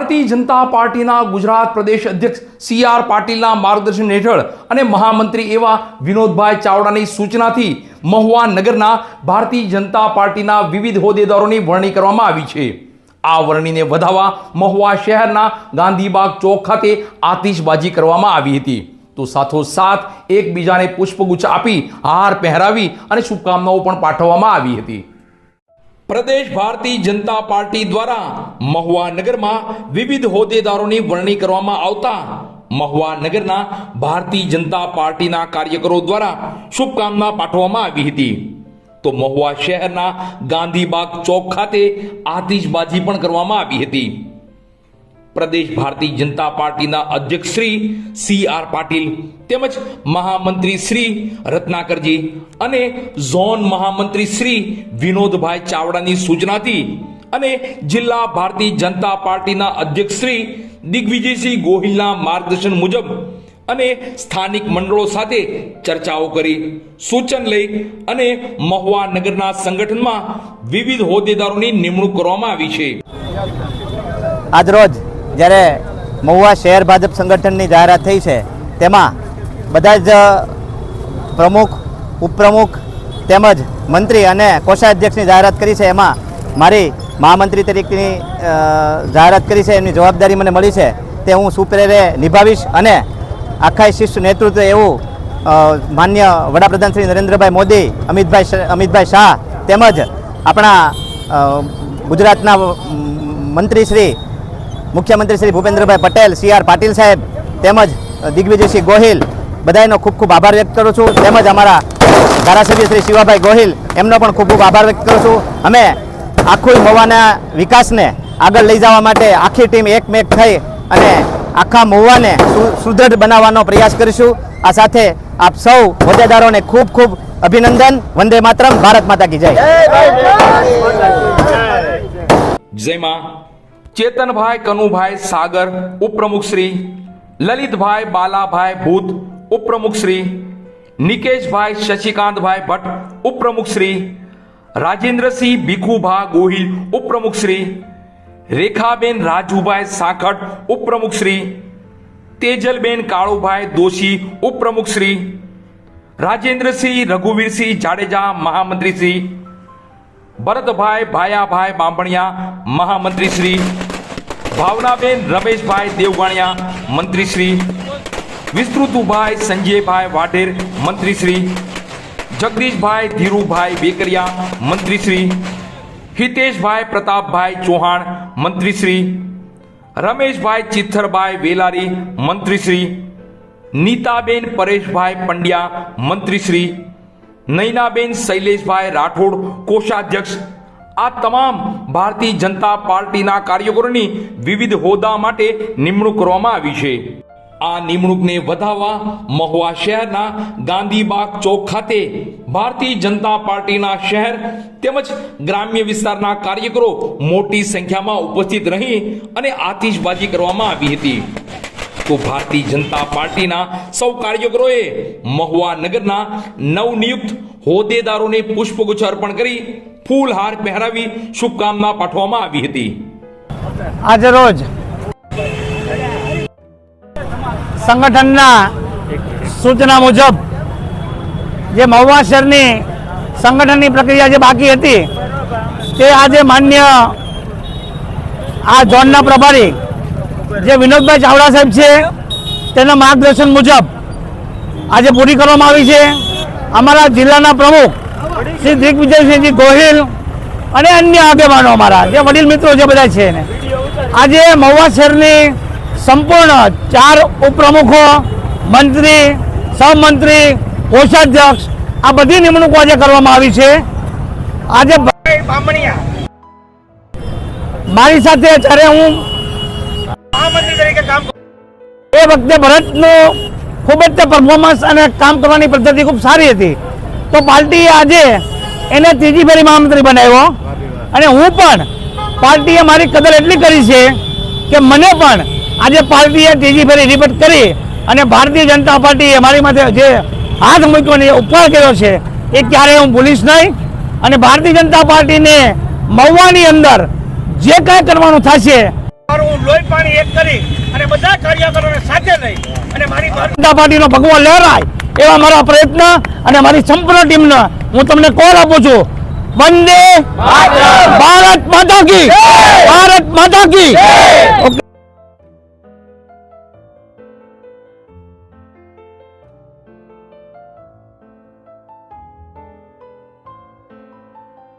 ભારતીય જનતા પાર્ટીના ગુજરાત પ્રદેશ અધ્યક્ષ C R પાટીલના માર્ગદર્શન હેઠળ અને મહામંત્રી એવા વિનોદભાઈ ચાવડાની સૂચનાથી મહુવા નગરના ભારતીય જનતા પાર્ટીના વિવિધ હોદ્દેદારોની વરણી કરવામાં આવી છે. આ વરણીને વધાવવા મહુવા શહેરના ગાંધીબાગ ચોક ખાતે આતિશબાજી કરવામાં આવી હતી. તો સાથોસાથ એકબીજાને પુષ્પગુચ્છ આપી હાર પહેરાવી અને શુભકામનાઓ પણ પાઠવવામાં આવી હતી. પ્રદેશ ભારતીય જનતા પાર્ટી દ્વારા મહુવા નગરમાં વિવિધ હોદ્દેદારોની વરણી કરવામાં આવતા મહુવા નગરના ભારતીય જનતા પાર્ટીના કાર્યકરો દ્વારા શુભકામના પાઠવવામાં આવી હતી. તો મહુવા શહેરના ગાંધીબાગ ચોક ખાતે આતિશબાજી પણ કરવામાં આવી હતી. પ્રદેશ ભારતીય જનતા પાર્ટીના અધ્યક્ષ શ્રી સી આર પાટીલ તેમજ મહામંત્રી શ્રી રત્નાકરજી અને ઝોન મહામંત્રી શ્રી વિનોદભાઈ ચાવડાની સૂચનાથી અને જિલ્લા ભારતીય જનતા પાર્ટીના અધ્યક્ષ શ્રી દિગ્વિજયસિંહ ગોહિલના માર્ગદર્શન મુજબ અને સ્થાનિક મંડળો સાથે ચર્ચાઓ કરી, સૂચન લઈ અને મહુવા નગરના સંગઠનમાં વિવિધ હોદ્દેદારોની નિમણૂક કરવામાં આવી છે. આજરોજ જ્યારે મહુવા શહેર ભાજપ સંગઠનની જાહેરાત થઈ છે, તેમાં બધા જ પ્રમુખ, ઉપપ્રમુખ તેમજ મંત્રી અને કોષાધ્યક્ષની જાહેરાત કરી છે. એમાં મારી મહામંત્રી તરીકેની જાહેરાત કરી છે. એમની જવાબદારી મને મળી છે. તે હું સુપ્રેરે નિભાવીશ અને આખા શિષ્ટ નેતૃત્વ એવું માન્ય વડાપ્રધાન શ્રી નરેન્દ્રભાઈ મોદી, અમિતભાઈ અમિતભાઈ શાહ તેમજ આપણા ગુજરાતના મંત્રી શ્રી મુખ્યમંત્રી શ્રી ભૂપેન્દ્રભાઈ પટેલ સી આર પાટીલ સાહેબ તેમજ દિગ્વિજયસિંહ ગોહિલ બધાનો ખૂબ ખૂબ આભાર વ્યક્ત કરું છું. તેમજ અમારા ધારાસભ્ય શ્રી શિવાભાઈ ગોહિલ એમનો પણ ખૂબ ખૂબ આભાર વ્યક્ત કરું છું. અમે આખું મહુવાના વિકાસને આગળ લઈ જવા માટે આખી ટીમ એકમેક થઈ અને આખા મહુવાને સુદૃઢ બનાવવાનો પ્રયાસ કરીશું. આ સાથે આપ સૌ હોદ્દેદારોને ખૂબ ખૂબ અભિનંદન. વંદે માતરમ. ભારત માતા કી જય. જેમાં ચેતનભાઈ કનુભાઈ સાગર ઉપપ્રમુખ શ્રી લલિતભાઈ બાલાભાઈ ભૂત ઉપપ્રમુખ શ્રી નિકેશભાઈ શશિકાંતભાઈ ભટ્ટ ઉપપ્રમુખ શ્રી રાજેન્દ્રસિંહ ભીખુભા ગોહિલ ઉપપ્રમુખ શ્રી રેખાબેન રાજુભાઈ સાખટ ઉપપ્રમુખ શ્રી તેજલબેન કાળુભાઈ દોશી ઉપપ્રમુખ શ્રી રાજેન્દ્રસિંહ રઘુવીરસિંહ જાડેજા મહામંત્રી શ્રી ભરતભાઈ ભાયાભાઈ બાંભણિયા મહામંત્રી શ્રી ભાવનાબેન રમેશભાઈ દેવગણિયા મંત્રી શ્રી વિસ્તૃતુભાઈ સંજયભાઈ વાઢેર મંત્રી શ્રી જગદીશભાઈ ધીરુભાઈ બેકરિયા મંત્રી શ્રી હિતેશભાઈ પ્રતાપભાઈ ચૌહાણ મંત્રી શ્રી રમેશભાઈ ચિત્થરભાઈ વેલારી મંત્રી શ્રી નીતાબેન પરેશભાઈ પંડ્યા મંત્રી શ્રી નૈનાબેન શૈલેષભાઈ રાઠોડ કોષાધ્યક્ષ આ તમામ ભારતીય જનતા પાર્ટીના કાર્યકરોની વિવિધ હોદ્દા માટે નિમણૂક કરવામાં આવી છે. આ નિમણૂકને વધાવવા મહુવા શહેરના ગાંધીબાગ ચોક ખાતે ભારતીય જનતા પાર્ટીના શહેર તેમજ ગ્રામ્ય વિસ્તારના કાર્યકરો મોટી સંખ્યામાં ઉપસ્થિત રહી અને આતિશબાજી કરવામાં આવી હતી. તો ભારતીય જનતા પાર્ટીના સૌ કાર્યકરોએ મહુવા નગરના નવનિયુક્ત હોદ્દેદારોને પુષ્પગુચ્છ અર્પણ કરી ફૂલહાર પહેરાવી શુભકામના પાઠવવામાં આવી હતી. આજરોજ સંગઠનના સૂચના મુજબ જે મહુવા શહેરની સંગઠનની પ્રક્રિયા જે બાકી હતી, તે આજે માન્ય આ ઝોનના પ્રભારી જે વિનોદભાઈ ચાવડા સાહેબ છે, તેના માર્ગદર્શન મુજબ આજે પૂરી કરવામાં આવી છે. અમારા જિલ્લાના પ્રમુખ શ્રી દિગ્વિજયસિંહજી ગોહિલ અને અન્ય આગેવાનો અમારા જે વડીલ મિત્રો જે બધા છે ને આજે મહુવા શહેરની સંપૂર્ણ ચાર ઉપપ્રમુખો મંત્રી સહમંત્રી કોષાધ્યક્ષ આ બધી નિમણૂકો આજે કરવામાં આવી છે. આજે મારી સાથે જ્યારે હું એ વખતે ભરતનું ખૂબ જ તે પરફોર્મન્સ અને કામ કરવાની પદ્ધતિ ખૂબ સારી હતી. તો પાર્ટીએ આજે એને ત્રીજી ફેરી મહામંત્રી બનાવ્યો. અને હું પણ પાર્ટીએ મારી કદર એટલી કરી છે કે મને પણ આજે પાર્ટીએ ત્રીજી ફેરી રિપીટ કરી અને ભારતીય જનતા પાર્ટીએ મારી માથે જે હાથ મૂક્યો ને ઉપકાર કર્યો છે, એ ક્યારેય હું ભૂલીશ નહીં. અને ભારતીય જનતા પાર્ટીને મહુવાની અંદર જે કાંઈ કરવાનું થશે, મારું લોહી પાણી એક કરી અને બધા કાર્યકરોને સાથે લઈ અને મારી જનતા પાર્ટીનો ભગવો લહેરાય એવા મારા પ્રયત્ન અને મારી સંપૂર્ણ ટીમને હું તમને કોલ આપું છું. વંદે ભારત માતા કી. ભારત માતા કી.